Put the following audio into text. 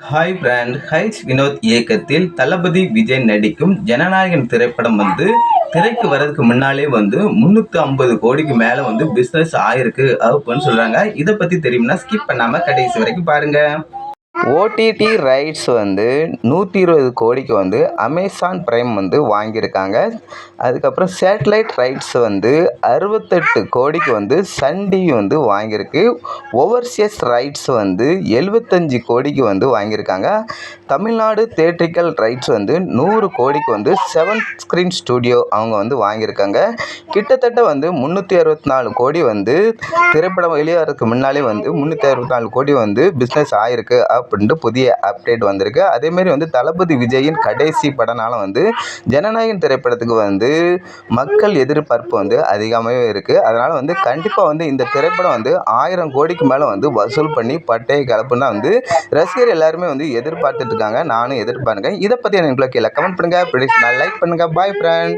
Hi brand H Vinod இயக்கத்தில் தளபதி விஜய் நடிக்கும் ஜனநாயகன் திரைப்படம் வந்து திரைக்கு வர்றதுக்கு முன்னாலே வந்து முந்நூற்றி ஐம்பது கோடிக்கு மேலே வந்து பிஸ்னஸ் ஆயிருக்கு அப்படின்னு சொல்கிறாங்க இதை பற்றி தெரியும்னா ஸ்கிப் பண்ணாமல் கடைசி வரைக்கும் பாருங்கள் ஓடிடி ரைட்ஸ் வந்து நூற்றி இருபது கோடிக்கு வந்து அமேசான் பிரைம் வந்து வாங்கியிருக்காங்க. அதுக்கப்புறம் சேட்டலைட் ரைட்ஸ் வந்து அறுபத்தெட்டு கோடிக்கு வந்து சன் டிவி வந்து வாங்கியிருக்கு. ஓவர்சீஸ் ரைட்ஸ் வந்து எழுபத்தஞ்சி கோடிக்கு வந்து வாங்கியிருக்காங்க. தமிழ்நாடு தேட்ரிக்கல் ரைட்ஸ் வந்து நூறு கோடிக்கு வந்து செவன் ஸ்க்ரீன் ஸ்டூடியோ அவங்க வந்து வாங்கியிருக்காங்க. கிட்டத்தட்ட வந்து முந்நூற்றி அறுபத்தி நாலு கோடி வந்து திரைப்படம் வெளியாகிறதுக்கு முன்னாலே வந்து முந்நூற்றி அறுபத்தி நாலு கோடி வந்து பிஸ்னஸ் ஆயிருக்கு. அப்படின்ட்டு புதிய அப்டேட் வந்திருக்கு. அதேமாரி வந்து தளபதி விஜயின் கடைசி படனால் வந்து ஜனநாயகன் திரைப்படத்துக்கு வந்து மக்கள் எதிர்பார்ப்பு வந்து அதிகமாகவே இருக்குது அதனால் வந்து கண்டிப்பாக வந்து இந்த திரைப்படம் வந்து ஆயிரம் கோடிக்கு மேலே வந்து வசூல் பண்ணி பட்டையை கலப்புன்னா வந்து ரசிகர் எல்லாருமே வந்து எதிர்பார்த்துட்டு இருக்காங்க. நானும் எதிர்பார்க்கேன் இதை பற்றி எனக்கு கீழே கமெண்ட் பண்ணுங்கள் பிடிச்சினா லைக் பண்ணுங்கள் பாய் ஃப்ரெண்ட்